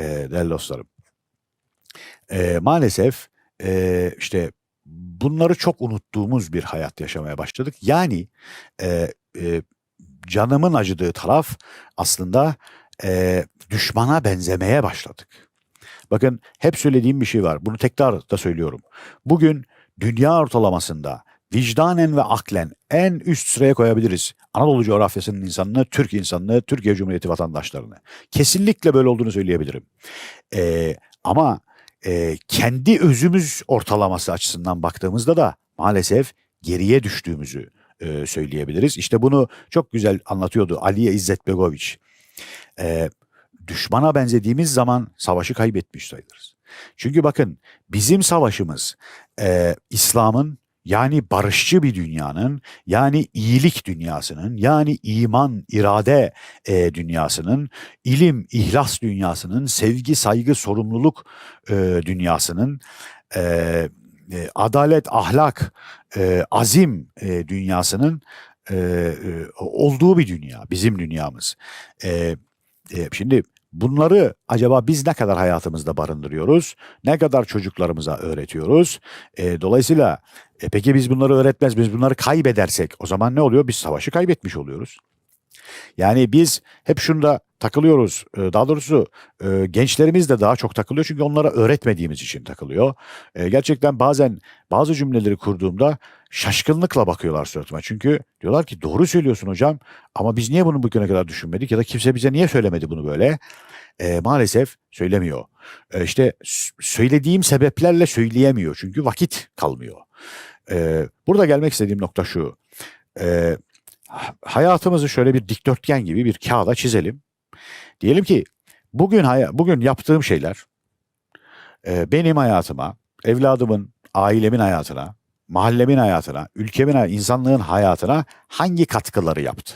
e, değerli dostlarım. E, maalesef e, işte bunları çok unuttuğumuz bir hayat yaşamaya başladık. Yani e, e, canımın acıdığı taraf aslında e, düşmana benzemeye başladık. Bakın hep söylediğim bir şey var. Bunu tekrar da söylüyorum. Bugün dünya ortalamasında vicdanen ve aklen en üst sıraya koyabiliriz. Anadolu coğrafyasının insanını, Türk insanını, Türkiye Cumhuriyeti vatandaşlarını. Kesinlikle böyle olduğunu söyleyebilirim. Ee, ama e, kendi özümüz ortalaması açısından baktığımızda da maalesef geriye düştüğümüzü e, söyleyebiliriz. İşte bunu çok güzel anlatıyordu Aliye İzzet Begoviç. E, düşmana benzediğimiz zaman savaşı kaybetmiş sayılırız. Çünkü bakın bizim savaşımız e, İslam'ın yani barışçı bir dünyanın yani iyilik dünyasının yani iman irade e, dünyasının ilim ihlas dünyasının sevgi saygı sorumluluk e, dünyasının e, e, adalet ahlak e, azim e, dünyasının e, e, olduğu bir dünya bizim dünyamız. E, e, şimdi Bunları acaba biz ne kadar hayatımızda barındırıyoruz? Ne kadar çocuklarımıza öğretiyoruz? E, dolayısıyla e, peki biz bunları öğretmez, biz bunları kaybedersek o zaman ne oluyor? Biz savaşı kaybetmiş oluyoruz. Yani biz hep şunda takılıyoruz. E, daha doğrusu e, gençlerimiz de daha çok takılıyor çünkü onlara öğretmediğimiz için takılıyor. E, gerçekten bazen bazı cümleleri kurduğumda şaşkınlıkla bakıyorlar suratıma. Çünkü diyorlar ki doğru söylüyorsun hocam ama biz niye bunu bugüne kadar düşünmedik ya da kimse bize niye söylemedi bunu böyle? E, maalesef söylemiyor. E, işte söylediğim sebeplerle söyleyemiyor çünkü vakit kalmıyor. E, burada gelmek istediğim nokta şu. E, hayatımızı şöyle bir dikdörtgen gibi bir kağıda çizelim. Diyelim ki bugün bugün yaptığım şeyler e, benim hayatıma, evladımın, ailemin hayatına, mahallemin hayatına, ülkemin, insanlığın hayatına hangi katkıları yaptı?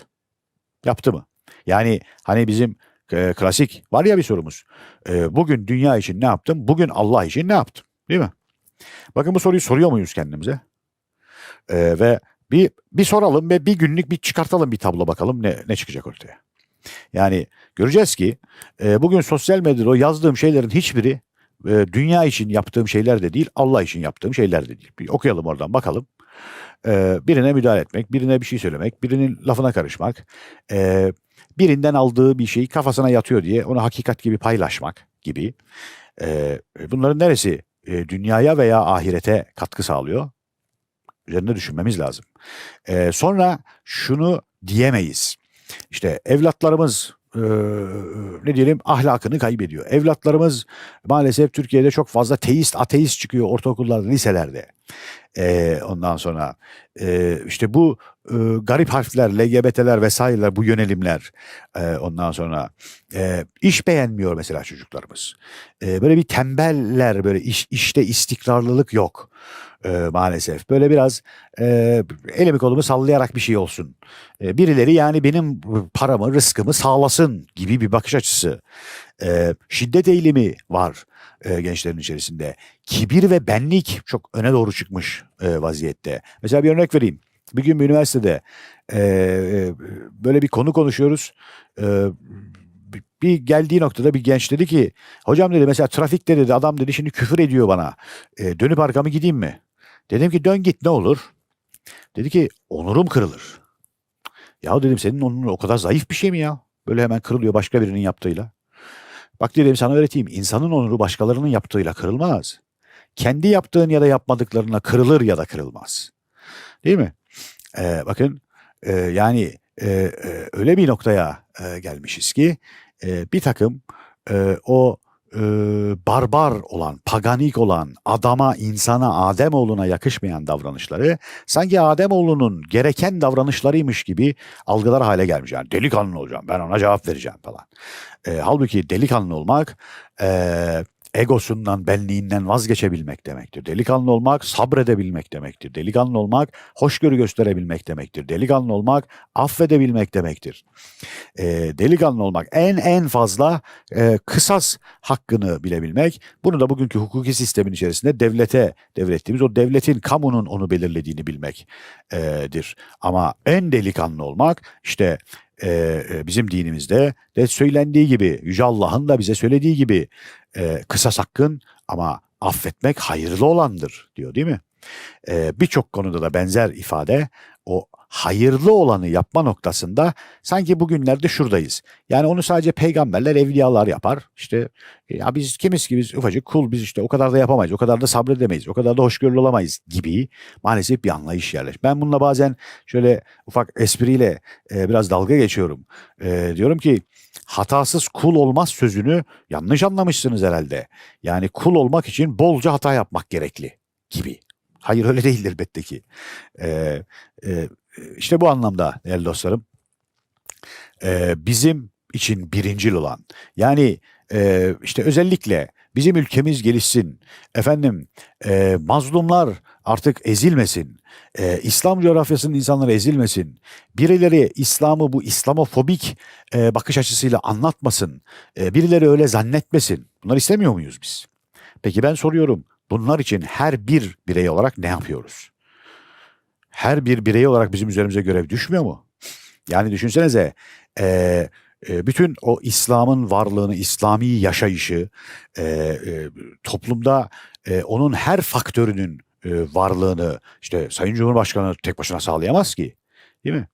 Yaptı mı? Yani hani bizim e, klasik var ya bir sorumuz. E, bugün dünya için ne yaptım? Bugün Allah için ne yaptım? Değil mi? Bakın bu soruyu soruyor muyuz kendimize? E, ve bir bir soralım ve bir günlük bir çıkartalım bir tablo bakalım ne ne çıkacak ortaya. Yani göreceğiz ki e, bugün sosyal medyada o yazdığım şeylerin hiçbiri e, dünya için yaptığım şeyler de değil, Allah için yaptığım şeyler de değil. Bir okuyalım oradan bakalım. E, birine müdahale etmek, birine bir şey söylemek, birinin lafına karışmak, e, birinden aldığı bir şeyi kafasına yatıyor diye onu hakikat gibi paylaşmak gibi. E, bunların neresi e, dünyaya veya ahirete katkı sağlıyor? Üzerinde düşünmemiz lazım. E, sonra şunu diyemeyiz. İşte evlatlarımız e, ne diyelim ahlakını kaybediyor. Evlatlarımız maalesef Türkiye'de çok fazla teist, ateist çıkıyor ortaokullarda, liselerde. E, ondan sonra e, işte bu e, garip harfler, LGBT'ler vesaireler, bu yönelimler e, ondan sonra e, iş beğenmiyor mesela çocuklarımız. E, böyle bir tembeller, böyle iş, işte istikrarlılık yok e, maalesef. Böyle biraz e, elimi kolumu sallayarak bir şey olsun. E, birileri yani benim paramı, rızkımı sağlasın gibi bir bakış açısı. E, şiddet eğilimi var e, gençlerin içerisinde. Kibir ve benlik çok öne doğru çıkmış e, vaziyette. Mesela bir örnek vereyim. Bir gün bir üniversitede e, e, böyle bir konu konuşuyoruz. E, bir geldiği noktada bir genç dedi ki hocam dedi mesela trafikte dedi adam dedi şimdi küfür ediyor bana. E, dönüp arkamı gideyim mi? Dedim ki dön git ne olur? Dedi ki onurum kırılır. Ya dedim senin onurun o kadar zayıf bir şey mi ya? Böyle hemen kırılıyor başka birinin yaptığıyla. Bak dedim sana öğreteyim. İnsanın onuru başkalarının yaptığıyla kırılmaz. Kendi yaptığın ya da yapmadıklarına kırılır ya da kırılmaz. Değil mi? Ee, bakın e, yani e, e, öyle bir noktaya e, gelmişiz ki e, bir takım e, o e, barbar olan, paganik olan, adama, insana, Ademoğluna yakışmayan davranışları sanki Ademoğlunun gereken davranışlarıymış gibi algılar hale gelmiş. Yani delikanlı olacağım, ben ona cevap vereceğim falan. E, halbuki delikanlı olmak e, egosundan, benliğinden vazgeçebilmek demektir. Delikanlı olmak sabredebilmek demektir. Delikanlı olmak hoşgörü gösterebilmek demektir. Delikanlı olmak affedebilmek demektir. E, delikanlı olmak en en fazla e, kısas hakkını bilebilmek. Bunu da bugünkü hukuki sistemin içerisinde devlete devrettiğimiz o devletin, kamunun onu belirlediğini bilmektir. Ama en delikanlı olmak işte e, e, bizim dinimizde de söylendiği gibi Yüce Allah'ın da bize söylediği gibi e, kısa sakın ama affetmek hayırlı olandır diyor değil mi? E, Birçok konuda da benzer ifade hayırlı olanı yapma noktasında sanki bugünlerde şuradayız. Yani onu sadece peygamberler, evliyalar yapar. İşte ya biz kimiz ki biz ufacık kul biz işte o kadar da yapamayız, o kadar da sabredemeyiz, o kadar da hoşgörülü olamayız gibi maalesef bir anlayış yerleş. Ben bununla bazen şöyle ufak espriyle e, biraz dalga geçiyorum. E, diyorum ki hatasız kul olmaz sözünü yanlış anlamışsınız herhalde. Yani kul olmak için bolca hata yapmak gerekli gibi. Hayır öyle değil elbette ki. Ee, e, işte bu anlamda değerli dostlarım e, bizim için birincil olan yani e, işte özellikle bizim ülkemiz gelişsin efendim e, mazlumlar artık ezilmesin e, İslam coğrafyasının insanları ezilmesin birileri İslam'ı bu İslamofobik bakış açısıyla anlatmasın e, birileri öyle zannetmesin bunları istemiyor muyuz biz? Peki ben soruyorum bunlar için her bir birey olarak ne yapıyoruz? Her bir birey olarak bizim üzerimize görev düşmüyor mu? Yani düşünsenize e, e, bütün o İslam'ın varlığını, İslami yaşayışı, e, e, toplumda e, onun her faktörünün e, varlığını işte Sayın Cumhurbaşkanı tek başına sağlayamaz ki. Değil mi?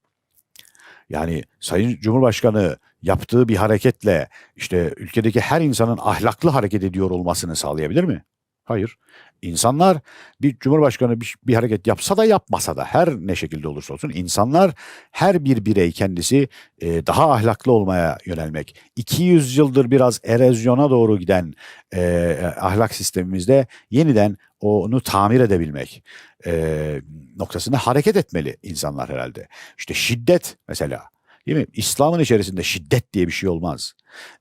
Yani Sayın Cumhurbaşkanı yaptığı bir hareketle işte ülkedeki her insanın ahlaklı hareket ediyor olmasını sağlayabilir mi? Hayır. İnsanlar bir cumhurbaşkanı bir, bir hareket yapsa da yapmasa da her ne şekilde olursa olsun insanlar her bir birey kendisi e, daha ahlaklı olmaya yönelmek. 200 yıldır biraz erozyona doğru giden e, ahlak sistemimizde yeniden onu tamir edebilmek e, noktasında hareket etmeli insanlar herhalde. İşte şiddet mesela Değil mi? İslam'ın içerisinde şiddet diye bir şey olmaz.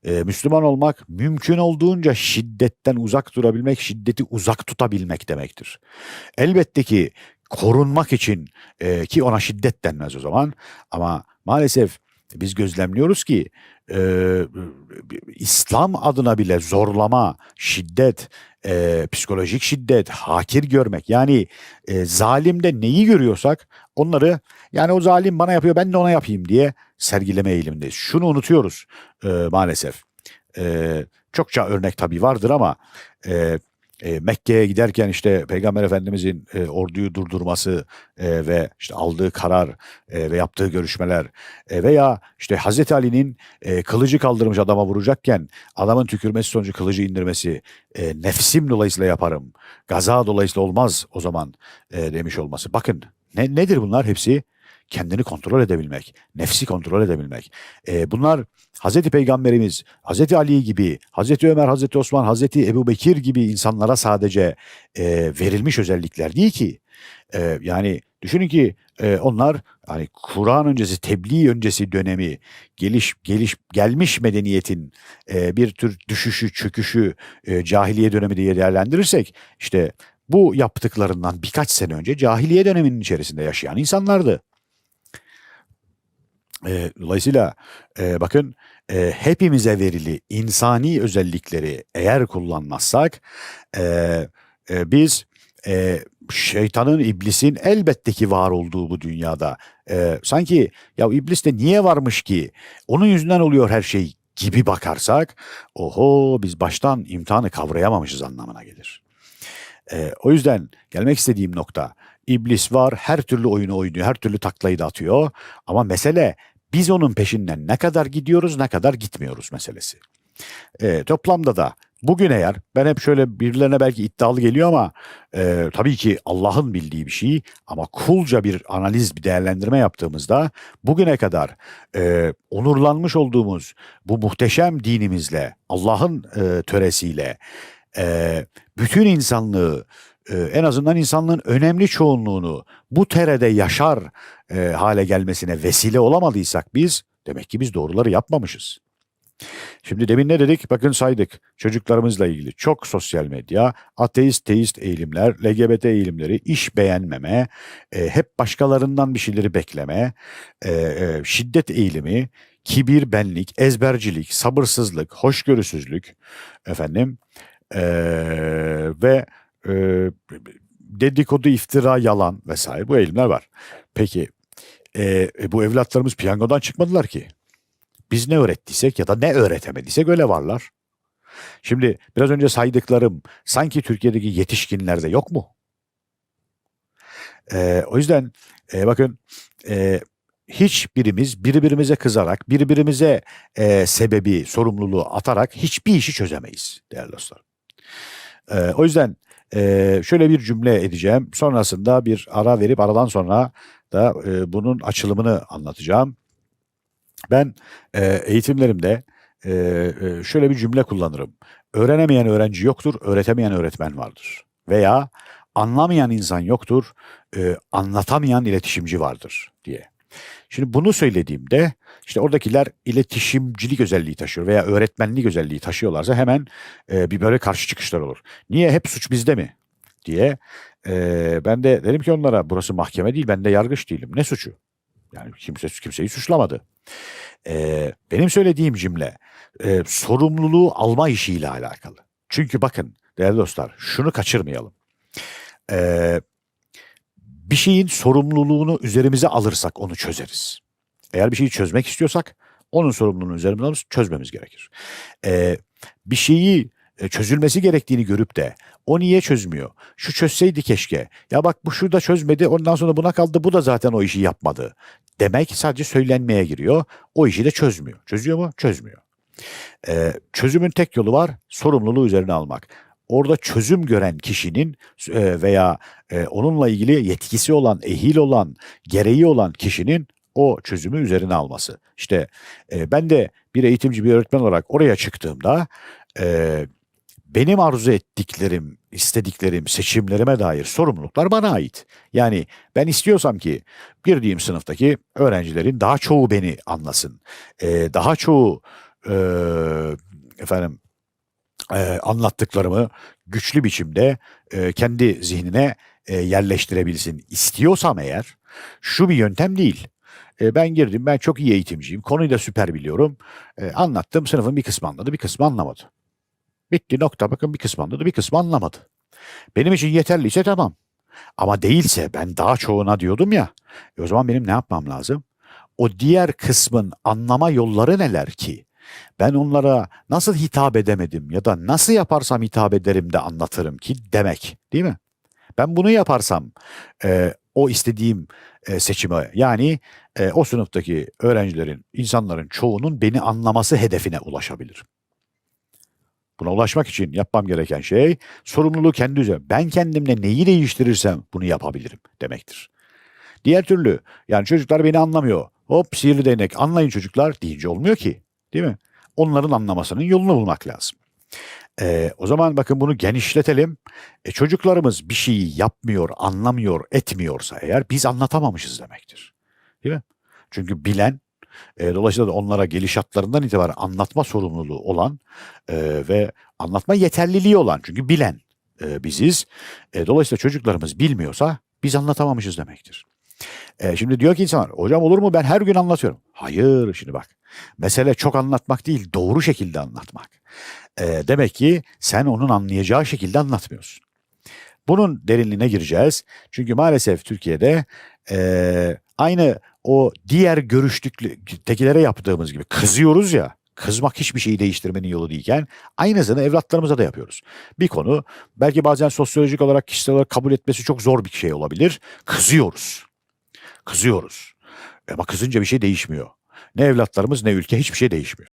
Ee, Müslüman olmak mümkün olduğunca şiddetten uzak durabilmek, şiddeti uzak tutabilmek demektir. Elbette ki korunmak için e, ki ona şiddet denmez o zaman ama maalesef biz gözlemliyoruz ki e, İslam adına bile zorlama, şiddet, e, psikolojik şiddet, hakir görmek yani e, zalimde neyi görüyorsak onları yani o zalim bana yapıyor ben de ona yapayım diye sergileme eğilimindeyiz. Şunu unutuyoruz e, maalesef. E, çokça örnek tabii vardır ama e, e, Mekke'ye giderken işte Peygamber Efendimizin e, orduyu durdurması e, ve işte aldığı karar e, ve yaptığı görüşmeler e, veya işte Hazreti Ali'nin e, kılıcı kaldırmış adama vuracakken adamın tükürmesi sonucu kılıcı indirmesi e, nefsim dolayısıyla yaparım. Gaza dolayısıyla olmaz o zaman e, demiş olması. Bakın ne, nedir bunlar hepsi? Kendini kontrol edebilmek, nefsi kontrol edebilmek. E, bunlar Hazreti Peygamberimiz, Hazreti Ali gibi, Hazreti Ömer, Hazreti Osman, Hazreti Ebu Bekir gibi insanlara sadece e, verilmiş özellikler değil ki. E, yani düşünün ki e, onlar hani Kur'an öncesi, tebliğ öncesi dönemi, geliş geliş gelmiş medeniyetin e, bir tür düşüşü, çöküşü, e, cahiliye dönemi diye değerlendirirsek işte bu yaptıklarından birkaç sene önce cahiliye döneminin içerisinde yaşayan insanlardı. E, dolayısıyla e, bakın e, hepimize verili insani özellikleri eğer kullanmazsak e, e, biz e, şeytanın, iblisin elbette ki var olduğu bu dünyada e, sanki ya iblis de niye varmış ki onun yüzünden oluyor her şey gibi bakarsak oho biz baştan imtihanı kavrayamamışız anlamına gelir. E, o yüzden gelmek istediğim nokta iblis var her türlü oyunu oynuyor her türlü taklayı da atıyor ama mesele biz onun peşinden ne kadar gidiyoruz ne kadar gitmiyoruz meselesi. E, toplamda da bugün eğer ben hep şöyle birilerine belki iddialı geliyor ama e, tabii ki Allah'ın bildiği bir şey ama kulca bir analiz bir değerlendirme yaptığımızda bugüne kadar e, onurlanmış olduğumuz bu muhteşem dinimizle Allah'ın e, töresiyle e, bütün insanlığı e, en azından insanlığın önemli çoğunluğunu bu terede yaşar e, hale gelmesine vesile olamadıysak biz demek ki biz doğruları yapmamışız. Şimdi demin ne dedik? Bakın saydık. Çocuklarımızla ilgili çok sosyal medya, ateist, teist eğilimler, LGBT eğilimleri, iş beğenmeme, e, hep başkalarından bir şeyleri bekleme, e, e, şiddet eğilimi, kibir, benlik, ezbercilik, sabırsızlık, hoşgörüsüzlük, efendim, e, ve e, dedikodu, iftira, yalan vesaire bu eğilimler var. Peki e, bu evlatlarımız piyangodan çıkmadılar ki. Biz ne öğrettiysek ya da ne öğretemediysek öyle varlar. Şimdi biraz önce saydıklarım sanki Türkiye'deki yetişkinlerde yok mu? E, o yüzden e, bakın e, hiçbirimiz birbirimize kızarak, birbirimize e, sebebi, sorumluluğu atarak hiçbir işi çözemeyiz değerli dostlar. E, o yüzden e, şöyle bir cümle edeceğim. Sonrasında bir ara verip aradan sonra da e, bunun açılımını anlatacağım. Ben e, eğitimlerimde e, e, şöyle bir cümle kullanırım. Öğrenemeyen öğrenci yoktur, öğretemeyen öğretmen vardır. Veya anlamayan insan yoktur, e, anlatamayan iletişimci vardır diye. Şimdi bunu söylediğimde işte oradakiler iletişimcilik özelliği taşıyor veya öğretmenlik özelliği taşıyorlarsa hemen e, bir böyle karşı çıkışlar olur. Niye hep suç bizde mi diye. E, ben de dedim ki onlara burası mahkeme değil ben de yargıç değilim. Ne suçu? Yani kimse kimseyi suçlamadı. E, benim söylediğim cümle e, sorumluluğu alma işiyle alakalı. Çünkü bakın değerli dostlar şunu kaçırmayalım. E, bir şeyin sorumluluğunu üzerimize alırsak onu çözeriz. Eğer bir şeyi çözmek istiyorsak onun sorumluluğunu üzerimize alıp çözmemiz gerekir. Ee, bir şeyi e, çözülmesi gerektiğini görüp de o niye çözmüyor? Şu çözseydi keşke. Ya bak bu şurada çözmedi ondan sonra buna kaldı bu da zaten o işi yapmadı. Demek sadece söylenmeye giriyor. O işi de çözmüyor. Çözüyor mu? Çözmüyor. Ee, çözümün tek yolu var sorumluluğu üzerine almak orada çözüm gören kişinin e, veya e, onunla ilgili yetkisi olan, ehil olan, gereği olan kişinin o çözümü üzerine alması. İşte e, ben de bir eğitimci, bir öğretmen olarak oraya çıktığımda benim arzu ettiklerim, istediklerim, seçimlerime dair sorumluluklar bana ait. Yani ben istiyorsam ki girdiğim sınıftaki öğrencilerin daha çoğu beni anlasın. Daha çoğu efendim e, anlattıklarımı güçlü biçimde e, kendi zihnine e, yerleştirebilsin istiyorsam eğer şu bir yöntem değil. E, ben girdim ben çok iyi eğitimciyim konuyu da süper biliyorum e, anlattım sınıfın bir kısmı anladı bir kısmı anlamadı. Bitti nokta bakın bir kısmı anladı bir kısmı anlamadı. Benim için yeterliyse tamam. Ama değilse ben daha çoğuna diyordum ya. E o zaman benim ne yapmam lazım? O diğer kısmın anlama yolları neler ki? Ben onlara nasıl hitap edemedim ya da nasıl yaparsam hitap ederim de anlatırım ki demek değil mi? Ben bunu yaparsam e, o istediğim e, seçime yani e, o sınıftaki öğrencilerin, insanların çoğunun beni anlaması hedefine ulaşabilirim. Buna ulaşmak için yapmam gereken şey sorumluluğu kendi üzerine. Ben kendimle neyi değiştirirsem bunu yapabilirim demektir. Diğer türlü yani çocuklar beni anlamıyor. Hop sihirli değnek anlayın çocuklar deyince olmuyor ki. Değil mi? Onların anlamasının yolunu bulmak lazım. Ee, o zaman bakın bunu genişletelim. E, çocuklarımız bir şeyi yapmıyor, anlamıyor, etmiyorsa eğer biz anlatamamışız demektir. Değil mi? Çünkü bilen, e, dolayısıyla da onlara gelişatlarından itibaren anlatma sorumluluğu olan e, ve anlatma yeterliliği olan çünkü bilen e, biziz. E, dolayısıyla çocuklarımız bilmiyorsa biz anlatamamışız demektir. E, şimdi diyor ki insanlar hocam olur mu ben her gün anlatıyorum. Hayır şimdi bak mesele çok anlatmak değil doğru şekilde anlatmak. E, demek ki sen onun anlayacağı şekilde anlatmıyorsun. Bunun derinliğine gireceğiz. Çünkü maalesef Türkiye'de e, aynı o diğer görüştekilere yaptığımız gibi kızıyoruz ya. Kızmak hiçbir şeyi değiştirmenin yolu değilken aynısını evlatlarımıza da yapıyoruz. Bir konu belki bazen sosyolojik olarak kişisel olarak kabul etmesi çok zor bir şey olabilir. Kızıyoruz. Kızıyoruz. Ama kızınca bir şey değişmiyor. Ne evlatlarımız ne ülke hiçbir şey değişmiyor.